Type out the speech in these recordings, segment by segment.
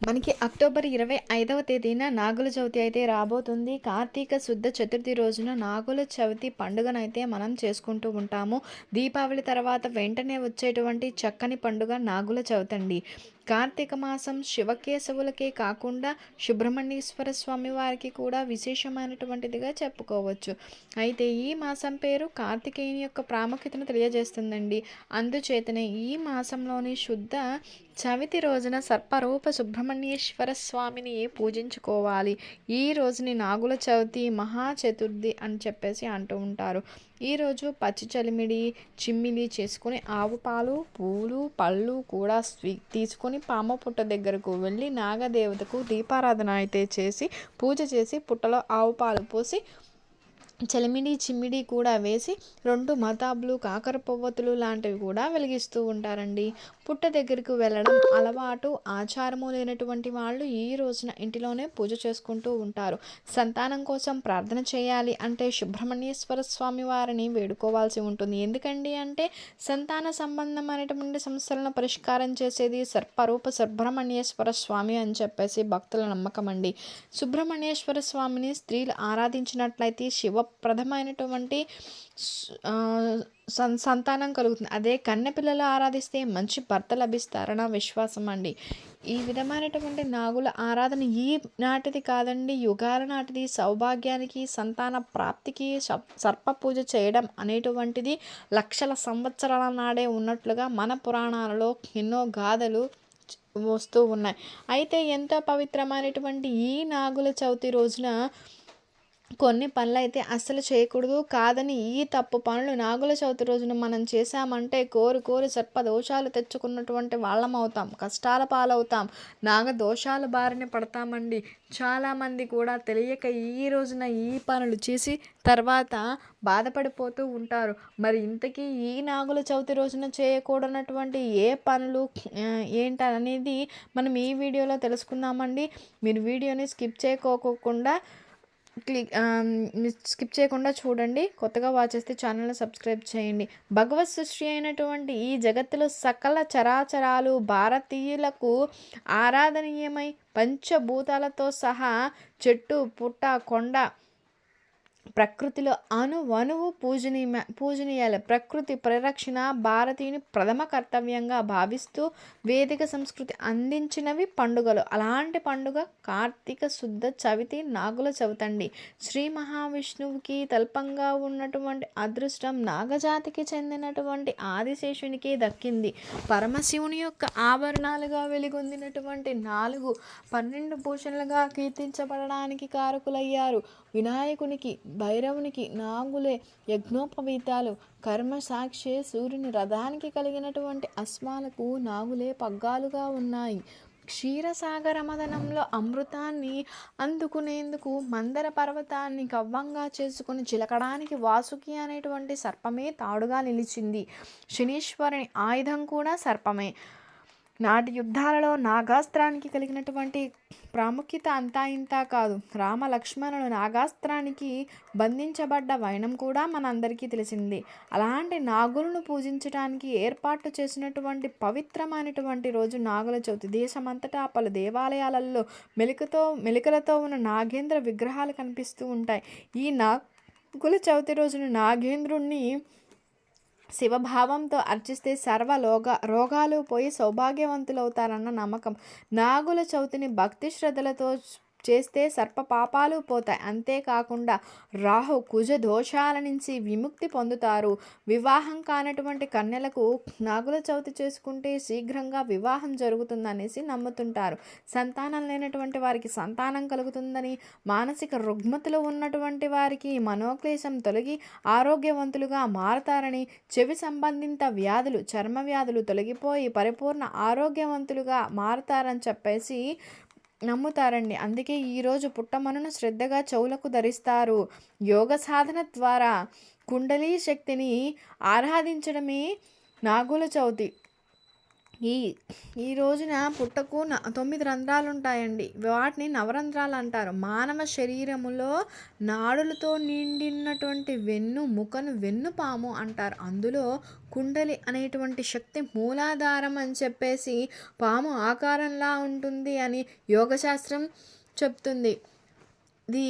మనకి అక్టోబర్ ఇరవై ఐదవ తేదీన నాగుల చవితి అయితే రాబోతుంది. కార్తీక శుద్ధ చతుర్థి రోజున నాగుల చవితి పండుగనైతే మనం చేసుకుంటూ ఉంటాము. దీపావళి తర్వాత వెంటనే వచ్చేటువంటి చక్కని పండుగ నాగుల చవితి అండి కార్తీక మాసం శివకేశవులకే కాకుండా సుబ్రహ్మణ్యేశ్వర స్వామి వారికి కూడా విశేషమైనటువంటిదిగా చెప్పుకోవచ్చు. అయితే ఈ మాసం పేరు కార్తికేయుని యొక్క ప్రాముఖ్యతను తెలియజేస్తుందండి. అందుచేతనే ఈ మాసంలోని శుద్ధ చవితి రోజున సర్పరూప సుబ్రహ్మణ్యేశ్వర స్వామిని పూజించుకోవాలి. ఈ రోజుని నాగుల చవితి మహా చతుర్థి అని చెప్పేసి అంటూ ఉంటారు. ఈరోజు పచ్చి చలిమిడి చిమ్మిలి చేసుకుని ఆవు పాలు పూలు పళ్ళు కూడా స్వీ తీసుకొని పామ పుట్ట దగ్గరకు వెళ్ళి నాగదేవతకు దీపారాధన అయితే చేసి పూజ చేసి పుట్టలో ఆవు పాలు పోసి చలిమిడి చిమ్మిడి కూడా వేసి రెండు మతాబులు కాకర పువ్వతులు లాంటివి కూడా వెలిగిస్తూ ఉంటారండి. పుట్ట దగ్గరికి వెళ్ళడం అలవాటు ఆచారము లేనటువంటి వాళ్ళు ఈ రోజున ఇంటిలోనే పూజ చేసుకుంటూ ఉంటారు. సంతానం కోసం ప్రార్థన చేయాలి అంటే సుబ్రహ్మణ్యేశ్వర స్వామి వారిని వేడుకోవాల్సి ఉంటుంది. ఎందుకండి అంటే సంతాన సంబంధమైనటువంటి సమస్యలను పరిష్కారం చేసేది సర్పరూప సుబ్రహ్మణ్యేశ్వర స్వామి అని చెప్పేసి భక్తుల నమ్మకం అండి సుబ్రహ్మణ్యేశ్వర స్వామిని స్త్రీలు ఆరాధించినట్లయితే శివ సం సంతానం కలుగుతుంది. అదే కన్నెపిల్లలు ఆరాధిస్తే మంచి భర్త లభిస్తారన్న విశ్వాసం అండి. ఈ విధమైనటువంటి నాగుల ఆరాధన ఈ నాటిది కాదండి. యుగాల నాటిది సౌభాగ్యానికి సంతాన ప్రాప్తికి సర్ప పూజ చేయడం అనేటువంటిది లక్షల సంవత్సరాల నాడే ఉన్నట్లుగా మన పురాణాలలో ఎన్నో గాథలు వస్తూ ఉన్నాయి. అయితే ఎంతో పవిత్రమైనటువంటి ఈ నాగుల చవితి రోజున కొన్ని పనులు అయితే అస్సలు చేయకూడదు. కాదని ఈ తప్పు పనులు నాగుల చవితి రోజున మనం చేశామంటే కోరి కోరి సర్ప దోషాలు తెచ్చుకున్నటువంటి వాళ్ళం అవుతాం. కష్టాల పాలవుతాం. నాగ దోషాల బారిన పడతామండి. చాలామంది కూడా తెలియక ఈ రోజున ఈ పనులు చేసి తర్వాత బాధపడిపోతూ ఉంటారు. మరి ఇంతకీ ఈ నాగుల చవితి రోజున చేయకూడనటువంటి ఏ పనులు ఏంటనేది మనం ఈ వీడియోలో తెలుసుకుందామండి. మీరు వీడియోని స్కిప్ చేయకోకుండా క్లిక్ స్కిప్ చేయకుండా చూడండి. కొత్తగా వాచ్ చేస్తే ఛానల్ని సబ్స్క్రైబ్ చేయండి. భగవత్ సృష్టి అయినటువంటి ఈ జగత్తులో సకల చరాచరాలు భారతీయులకు ఆరాధనీయమై పంచభూతాలతో సహా చెట్టు పుట్ట కొండ ప్రకృతిలో అణువణువు పూజనీయ పూజనీయాలు. ప్రకృతి పరిరక్షణ భారతీయుని ప్రథమ కర్తవ్యంగా భావిస్తూ వేదిక సంస్కృతి అందించినవి పండుగలు. అలాంటి పండుగ కార్తీక శుద్ధ చవితి నాగుల చవితండి. శ్రీ మహావిష్ణువుకి తల్పంగా ఉన్నటువంటి అదృష్టం నాగజాతికి చెందినటువంటి ఆదిశేషునికి దక్కింది. పరమశివుని యొక్క ఆభరణాలుగా వెలుగొందినటువంటి నాలుగు పన్నెండు భూషణలుగా కీర్తించబడడానికి కారకులయ్యారు. వినాయకునికి భైరవునికి నాగులే యజ్ఞోపవీతాలు. కర్మ సాక్షి సూర్యుని రథానికి కలిగినటువంటి అశ్వాలకు నాగులే పగ్గాలుగా ఉన్నాయి. క్షీరసాగర మదనంలో అమృతాన్ని అందుకునేందుకు మందర పర్వతాన్ని కవ్వంగా చేసుకుని చిలకడానికి వాసుకి అనేటువంటి సర్పమే తాడుగా నిలిచింది. శనీశ్వరుని ఆయుధం కూడా సర్పమే. నాటి యుద్ధాలలో నాగాస్త్రానికి కలిగినటువంటి ప్రాముఖ్యత అంతా ఇంత కాదు. రామ లక్ష్మణులు నాగాస్త్రానికి బంధించబడ్డ వైనం కూడా మనందరికీ తెలిసింది. అలాంటి నాగులను పూజించడానికి ఏర్పాటు చేసినటువంటి పవిత్రమైనటువంటి రోజు నాగుల చవితి. దేశమంతటా పలు దేవాలయాలలో మెలికతో మెలికలతో ఉన్న నాగేంద్ర విగ్రహాలు కనిపిస్తూ ఉంటాయి. ఈ నాగుల చవితి రోజున నాగేంద్రుణ్ణి శివభావంతో అర్చిస్తే సర్వ లోగ రోగాలు పోయి సౌభాగ్యవంతులవుతారన్న నమ్మకం. నాగుల చవితిని భక్తి శ్రద్ధలతో చేస్తే సర్ప పాపాలు పోతాయి. అంతేకాకుండా రాహు కుజ దోషాల నుంచి విముక్తి పొందుతారు. వివాహం కానటువంటి కన్యలకు నాగుల చవితి చేసుకుంటే శీఘ్రంగా వివాహం జరుగుతుందనేసి నమ్ముతుంటారు. సంతానం లేనటువంటి వారికి సంతానం కలుగుతుందని మానసిక రుగ్మతలు ఉన్నటువంటి వారికి మనోక్లేశం తొలగి ఆరోగ్యవంతులుగా మారతారని చెవి సంబంధిత వ్యాధులు చర్మ వ్యాధులు తొలగిపోయి పరిపూర్ణ ఆరోగ్యవంతులుగా మారతారని చెప్పేసి నమ్ముతారండి. అందుకే ఈరోజు పుట్టమనును శ్రద్ధగా చెవులకు ధరిస్తారు. యోగ సాధన ద్వారా కుండలీ శక్తిని ఆరాధించడమే నాగుల చవితి. ఈ ఈ రోజున పుట్టకు న తొమ్మిది రంధ్రాలు ఉంటాయండి వాటిని నవరంధ్రాలు అంటారు మానవ శరీరములో నాడులతో నిండినటువంటి వెన్ను ముఖను వెన్నుపాము అంటారు. అందులో కుండలి అనేటువంటి శక్తి మూలాధారం అని చెప్పేసి పాము ఆకారంలా ఉంటుంది అని యోగశాస్త్రం చెప్తుంది. ఇది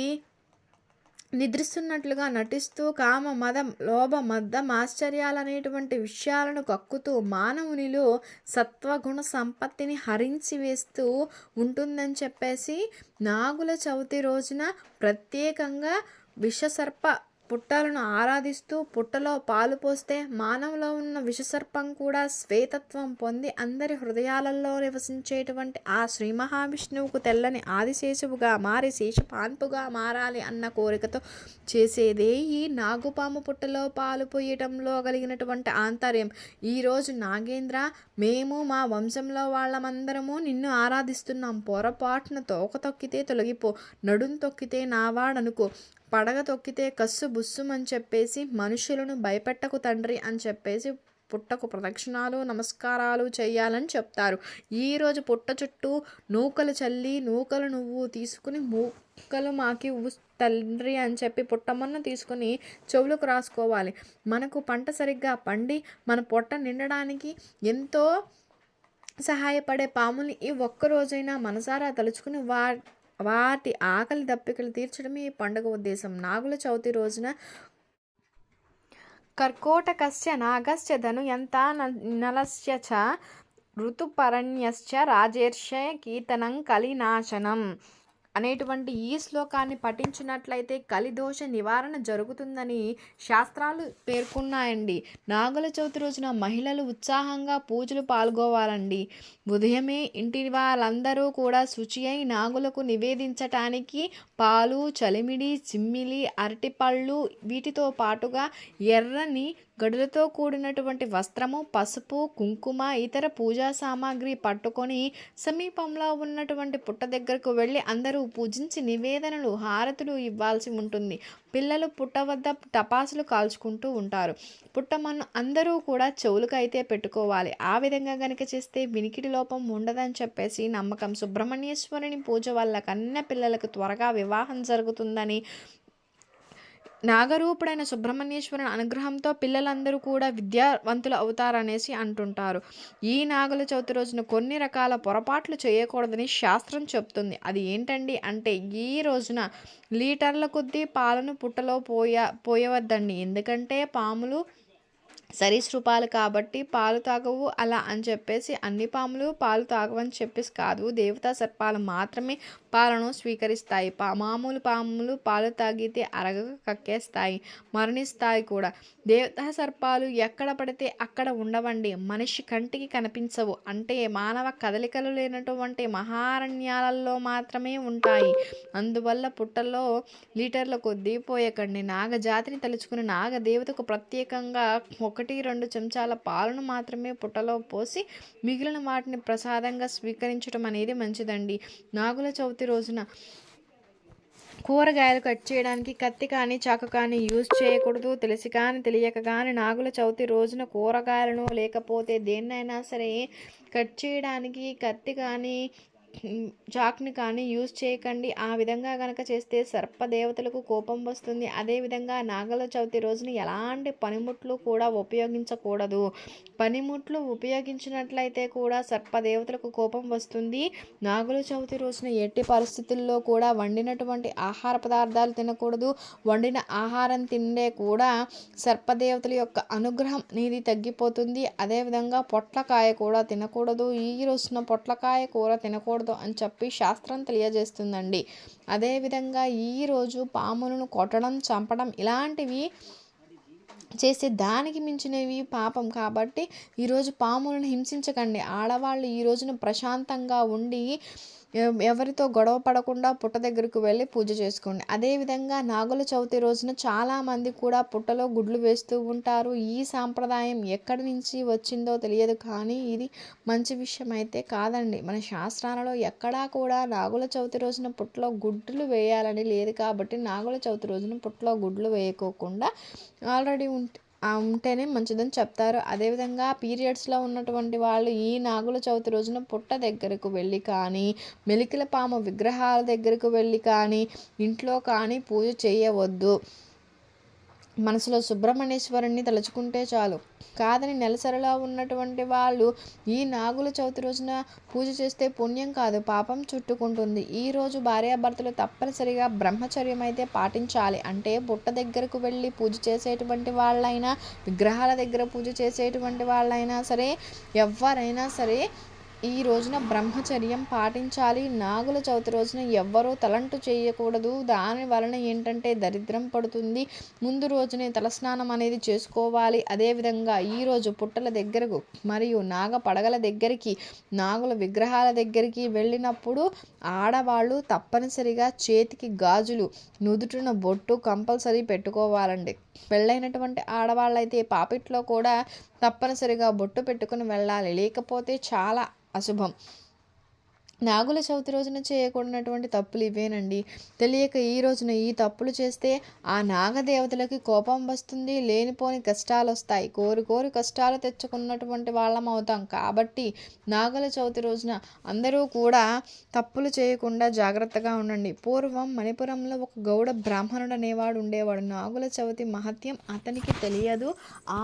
నిద్రిస్తున్నట్లుగా నటిస్తూ కామ మదం లోభ మద్దం ఆశ్చర్యాలనేటువంటి విషయాలను కక్కుతూ మానవునిలో సత్వగుణ సంపత్తిని హరించి వేస్తూ ఉంటుందని చెప్పేసి నాగుల చవితి రోజున ప్రత్యేకంగా విషసర్ప పుట్టలను ఆరాధిస్తూ పుట్టలో పాలు పోస్తే మానవులో ఉన్న విషసర్పం కూడా శ్వేతత్వం పొంది అందరి హృదయాలలో నివసించేటువంటి ఆ శ్రీ మహావిష్ణువుకు తెల్లని ఆదిశేషువుగా మారి శేషపాన్పుగా మారాలి అన్న కోరికతో చేసేదే ఈ నాగుపాము పుట్టలో పాలు పోయటంలో కలిగినటువంటి ఆంతర్యం. ఈరోజు నాగేంద్ర మేము మా వంశంలో వాళ్ళమందరము నిన్ను ఆరాధిస్తున్నాం. పొరపాటున తోక తొక్కితే తొలగిపో నడుం తొక్కితే నావాడనుకో. పడగ తొక్కితే కస్సు బుస్సుమని చెప్పేసి మనుషులను భయపెట్టకు తండ్రి అని చెప్పేసి పుట్టకు ప్రదక్షిణాలు నమస్కారాలు చేయాలని చెప్తారు. ఈరోజు పుట్ట చుట్టూ నూకలు చల్లి నూకలు నువ్వు తీసుకుని మూకలు మాకి తండ్రి అని చెప్పి పుట్టమన్న తీసుకుని చెవులకు రాసుకోవాలి. మనకు పంట సరిగ్గా పండి మన పొట్ట నిండడానికి ఎంతో సహాయపడే పాముల్ని ఈ ఒక్క రోజైనా మనసారా తలుచుకుని వా వాటి ఆకలి దప్పికలు తీర్చడమే ఈ పండుగ ఉద్దేశం. నాగుల చవితి రోజున కర్కోటకస్య నాగస్య ధనుయంత నలస్య చ ఋతుపరణ్యశ్చ రాజేర్ష కీర్తనం కలినాశనం. అనేటువంటి ఈ శ్లోకాన్ని పఠించినట్లయితే కలిదోష నివారణ జరుగుతుందని శాస్త్రాలు పేర్కొన్నాయండి. నాగుల చవితి రోజున మహిళలు ఉత్సాహంగా పూజలు పాల్గొవాలండి. ఉదయమే ఇంటి వాళ్ళందరూ కూడా శుచి అయి నాగులకు నివేదించటానికి పాలు చలిమిడి చిమ్మిలి అరటిపళ్ళు వీటితో పాటుగా ఎర్రని గడులతో కూడినటువంటి వస్త్రము పసుపు కుంకుమ ఇతర పూజా సామాగ్రి పట్టుకొని సమీపంలో ఉన్నటువంటి పుట్ట దగ్గరకు వెళ్ళి అందరూ పూజించి నివేదనలు హారతులు ఇవ్వాల్సి ఉంటుంది. పిల్లలు పుట్ట వద్ద టపాసులు కాల్చుకుంటూ ఉంటారు. పుట్టమన్ను అందరూ కూడా చెవులకైతే పెట్టుకోవాలి. ఆ విధంగా కనుక చేస్తే వినికిడి లోపం ఉండదని చెప్పేసి నమ్మకం. సుబ్రహ్మణ్యేశ్వరుని పూజ వల్ల కన్న పిల్లలకు త్వరగా వివాహం జరుగుతుందని నాగరూపుడైన సుబ్రహ్మణ్యేశ్వరుని అనుగ్రహంతో పిల్లలందరూ కూడా విద్యావంతులు అవుతారనేసి అంటుంటారు. ఈ నాగుల చవితి రోజున కొన్ని రకాల పొరపాట్లు చేయకూడదని శాస్త్రం చెప్తుంది. అది ఏంటండి అంటే ఈ రోజున లీటర్ల కొద్దీ పాలను పుట్టలో పోయ పోయవద్దండి. ఎందుకంటే పాములు సరీసృపాలు కాబట్టి పాలు తాగవు అలా అని చెప్పేసి అన్ని పాములు పాలు తాగవని చెప్పేసి కాదు. దేవతా సర్పాలు మాత్రమే పాలను స్వీకరిస్తాయి. పా మామూలు పాములు పాలు తాగితే అరగక కక్కేస్తాయి. మరణిస్తాయి కూడా. దేవతా సర్పాలు ఎక్కడ పడితే అక్కడ ఉండవండి. మనిషి కంటికి కనిపించవు. అంటే మానవ కదలికలు లేనటువంటి మహారణ్యాలలో మాత్రమే ఉంటాయి. అందువల్ల పుట్టల్లో లీటర్ల కొద్దీ పోయకండి నాగజాతిని తలుచుకుని నాగదేవతకు ప్రత్యేకంగా ఒకటి రెండు చెంచాల పాలను మాత్రమే పుట్టలో పోసి మిగిలిన వాటిని ప్రసాదంగా స్వీకరించడం అనేది మంచిదండి. నాగుల చవితి రోజున కూరగాయలు కట్ చేయడానికి కత్తి కానీ చాకు కానీ యూజ్ చేయకూడదు. తెలిసి కానీ తెలియక కానీ నాగుల చవితి రోజున కూరగాయలను లేకపోతే దేన్నైనా సరే కట్ చేయడానికి కత్తి కానీ చాక్ని కానీ యూజ్ చేయకండి. ఆ విధంగా కనుక చేస్తే సర్పదేవతలకు కోపం వస్తుంది. అదేవిధంగా నాగల చవితి రోజున ఎలాంటి పనిముట్లు కూడా ఉపయోగించకూడదు. పనిముట్లు ఉపయోగించినట్లయితే కూడా సర్పదేవతలకు కోపం వస్తుంది. నాగుల చవితి రోజున ఎట్టి పరిస్థితుల్లో కూడా వండినటువంటి ఆహార పదార్థాలు తినకూడదు. వండిన ఆహారం తిండే కూడా సర్పదేవతల యొక్క అనుగ్రహం అనేది తగ్గిపోతుంది. అదేవిధంగా పొట్లకాయ కూడా తినకూడదు. ఈ రోజున పొట్లకాయ కూర తినకూడదు. చేయకూడదు అని చెప్పి శాస్త్రం తెలియజేస్తుందండి. అదేవిధంగా ఈరోజు పాములను కొట్టడం చంపడం ఇలాంటివి చేసే దానికి మించినవి పాపం కాబట్టి ఈరోజు పాములను హింసించకండి. ఆడవాళ్ళు ఈ రోజున ప్రశాంతంగా ఉండి ఎవరితో గొడవ పడకుండా పుట్ట దగ్గరకు వెళ్ళి పూజ చేసుకోండి. అదేవిధంగా నాగుల చవితి రోజున చాలామంది కూడా పుట్టలో గుడ్లు వేస్తూ ఉంటారు. ఈ సాంప్రదాయం ఎక్కడి నుంచి వచ్చిందో తెలియదు కానీ ఇది మంచి విషయం అయితే కాదండి. మన శాస్త్రాలలో ఎక్కడా కూడా నాగుల చవితి రోజున పుట్టలో గుడ్లు వేయాలని లేదు కాబట్టి నాగుల చవితి రోజున పుట్టలో గుడ్లు వేయకోకుండా ఆల్రెడీ ఉంటే ఉంటేనే మంచిదని చెప్తారు. అదేవిధంగా పీరియడ్స్లో ఉన్నటువంటి వాళ్ళు ఈ నాగుల చవితి రోజున పుట్ట దగ్గరకు వెళ్ళి కానీ మెలికల పాము విగ్రహాల దగ్గరకు వెళ్ళి కానీ ఇంట్లో కానీ పూజ చేయవద్దు. మనసులో సుబ్రహ్మణ్యేశ్వరుణ్ణి తలుచుకుంటే చాలు. కాదని నెలసరిలో ఉన్నటువంటి వాళ్ళు ఈ నాగుల చవితి రోజున పూజ చేస్తే పుణ్యం కాదు పాపం చుట్టుకుంటుంది. ఈరోజు భార్యాభర్తలు తప్పనిసరిగా బ్రహ్మచర్యం అయితే పాటించాలి. అంటే బుట్ట దగ్గరకు వెళ్ళి పూజ చేసేటువంటి వాళ్ళైనా విగ్రహాల దగ్గర పూజ చేసేటువంటి వాళ్ళైనా సరే ఎవరైనా సరే ఈ రోజున బ్రహ్మచర్యం పాటించాలి. నాగుల చవితి రోజున ఎవ్వరూ తలంటు చేయకూడదు. దాని వలన ఏంటంటే దరిద్రం పడుతుంది. ముందు రోజునే తలస్నానం అనేది చేసుకోవాలి. అదేవిధంగా ఈరోజు పుట్టల దగ్గరకు మరియు నాగ పడగల దగ్గరికి నాగుల విగ్రహాల దగ్గరికి వెళ్ళినప్పుడు ఆడవాళ్ళు తప్పనిసరిగా చేతికి గాజులు నుదుటిన బొట్టు కంపల్సరీ పెట్టుకోవాలండి. పెళ్ళైనటువంటి ఆడవాళ్ళైతే పాపిట్లో కూడా తప్పనిసరిగా బొట్టు పెట్టుకుని వెళ్ళాలి. లేకపోతే చాలా అశుభం. నాగుల చవితి రోజున చేయకూడనటువంటి తప్పులు ఇవేనండి. తెలియక ఈ రోజున ఈ తప్పులు చేస్తే ఆ నాగదేవతలకి కోపం వస్తుంది లేనిపోని కష్టాలు వస్తాయి కోరి కోరి కష్టాలు తెచ్చుకున్నటువంటి వాళ్ళం అవుతాం. కాబట్టి నాగుల చవితి రోజున అందరూ కూడా తప్పులు చేయకుండా జాగ్రత్తగా ఉండండి. పూర్వం మణిపురంలో ఒక గౌడ బ్రాహ్మణుడు అనేవాడు ఉండేవాడు. నాగుల చవితి మహత్యం అతనికి తెలియదు.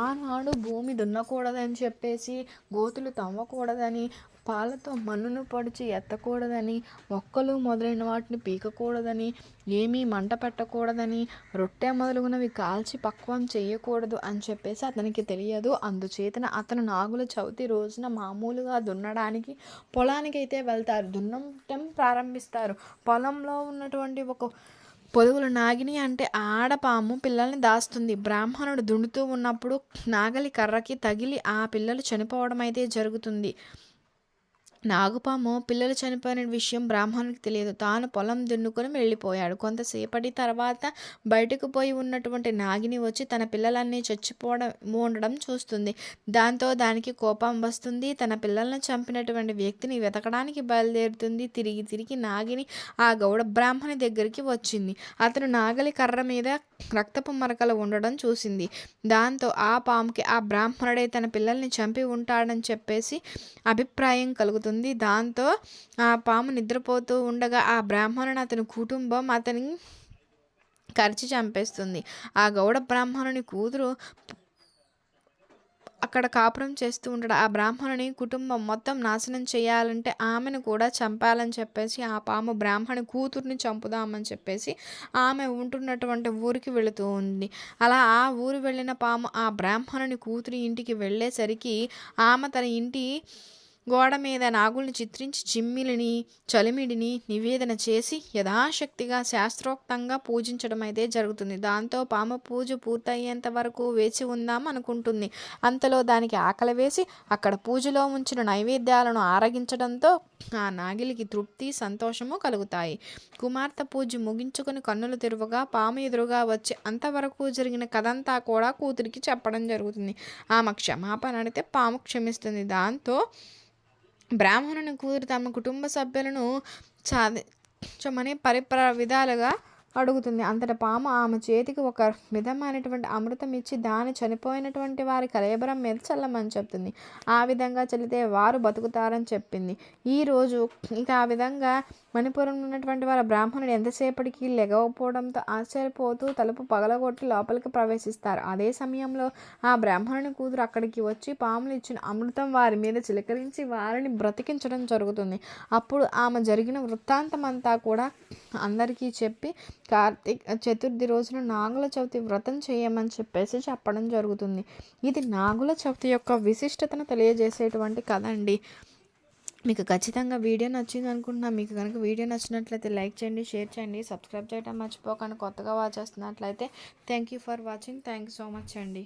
ఆనాడు భూమి దున్నకూడదని చెప్పేసి గోతులు తవ్వకూడదని పాలతో మన్నును పొడిచి ఎత్తకూడదని మొక్కలు మొదలైన వాటిని పీకకూడదని ఏమీ మంట పెట్టకూడదని రొట్టె మొదలుగునవి కాల్చి పక్వం చేయకూడదు అని చెప్పేసి అతనికి తెలియదు. అందుచేతన అతను నాగుల చవితి రోజున మామూలుగా దున్నడానికి పొలానికి అయితే వెళ్తారు. దున్నటం ప్రారంభిస్తారు. పొలంలో ఉన్నటువంటి ఒక పొదుగులు నాగిని అంటే ఆడపాము పిల్లల్ని దాస్తుంది. బ్రాహ్మణుడు దున్నుతూ ఉన్నప్పుడు నాగలి కర్రకి తగిలి ఆ పిల్లలు చనిపోవడం అయితే జరుగుతుంది. నాగుపాము పిల్లలు చనిపోయిన విషయం బ్రాహ్మణునికి తెలియదు. తాను పొలం దున్నుకొని వెళ్ళిపోయాడు. కొంతసేపటి తర్వాత బయటకు పోయి ఉన్నటువంటి నాగిని వచ్చి తన పిల్లలన్నీ చచ్చిపోవడం ఉండడం చూస్తుంది. దాంతో దానికి కోపం వస్తుంది. తన పిల్లలను చంపినటువంటి వ్యక్తిని వెతకడానికి బయలుదేరుతుంది. తిరిగి తిరిగి నాగిని ఆ గౌడ బ్రాహ్మణి దగ్గరికి వచ్చింది. అతను నాగలి కర్ర మీద రక్తపు మరకలు ఉండడం చూసింది. దాంతో ఆ పాముకి ఆ బ్రాహ్మణుడే తన పిల్లల్ని చంపి ఉంటాడని చెప్పేసి అభిప్రాయం కలుగుతుంది. దాంతో ఆ పాము నిద్రపోతూ ఉండగా ఆ బ్రాహ్మణుని అతని కుటుంబం అతని కరిచి చంపేస్తుంది. ఆ గౌడ బ్రాహ్మణుని కూతురు అక్కడ కాపురం చేస్తూ ఉంటాడు ఆ బ్రాహ్మణుని కుటుంబం మొత్తం నాశనం చేయాలంటే ఆమెను కూడా చంపాలని చెప్పేసి ఆ పాము బ్రాహ్మణి కూతుర్ని చంపుదామని చెప్పేసి ఆమె ఉంటున్నటువంటి ఊరికి వెళుతూ ఉంది. అలా ఆ ఊరు వెళ్ళిన పాము ఆ బ్రాహ్మణుని కూతురి ఇంటికి వెళ్ళేసరికి ఆమె తన ఇంటి గోడ మీద నాగుల్ని చిత్రించి చిమ్మిలిని చలిమిడిని నివేదన చేసి యథాశక్తిగా శాస్త్రోక్తంగా పూజించడం అయితే జరుగుతుంది. దాంతో పాము పూజ పూర్తయ్యేంత వరకు వేచి ఉందాం అనుకుంటుంది. అంతలో దానికి ఆకలి వేసి అక్కడ పూజలో ఉంచిన నైవేద్యాలను ఆరగించడంతో ఆ నాగిలికి తృప్తి సంతోషము కలుగుతాయి. కుమార్తె పూజ ముగించుకుని కన్నులు తెరువగా పాము ఎదురుగా వచ్చి అంతవరకు జరిగిన కథంతా కూడా కూతురికి చెప్పడం జరుగుతుంది. ఆమె క్షమాపణ అడిగితే పాము క్షమిస్తుంది. దాంతో బ్రాహ్మణుని కూతురు తమ కుటుంబ సభ్యులను చమని పరిపర విధాలుగా అడుగుతుంది. అంతట పాము ఆమె చేతికి ఒక విధమైనటువంటి అమృతం ఇచ్చి దాని చనిపోయినటువంటి వారి కలేబరం మీద చల్లమని చెప్తుంది. ఆ విధంగా చల్లితే వారు బతుకుతారని చెప్పింది. ఈరోజు ఇక ఆ విధంగా మణిపురం ఉన్నటువంటి వారి బ్రాహ్మణుడు ఎంతసేపటికి లెగవపోవడంతో ఆశ్చర్యపోతూ తలుపు పగలగొట్టి లోపలికి ప్రవేశిస్తారు. అదే సమయంలో ఆ బ్రాహ్మణుని కూతురు అక్కడికి వచ్చి పాములు ఇచ్చిన అమృతం వారి మీద చిలకరించి వారిని బ్రతికించడం జరుగుతుంది. అప్పుడు ఆమె జరిగిన వృత్తాంతం అంతా కూడా అందరికీ చెప్పి కార్తీక్ చతుర్థి రోజున నాగుల చవితి వ్రతం చేయమని చెప్పేసి చెప్పడం జరుగుతుంది. ఇది నాగుల చవితి యొక్క విశిష్టతను తెలియజేసేటువంటి కథ అండి. మీకు ఖచ్చితంగా వీడియో నచ్చింది అనుకుంటున్నా. మీకు కనుక వీడియో నచ్చినట్లయితే లైక్ చేయండి షేర్ చేయండి సబ్స్క్రైబ్ చేయడం మర్చిపోకండి. కొత్తగా వాచ్ చేస్తున్నట్లయితే thank you for watching thank you so much అండి.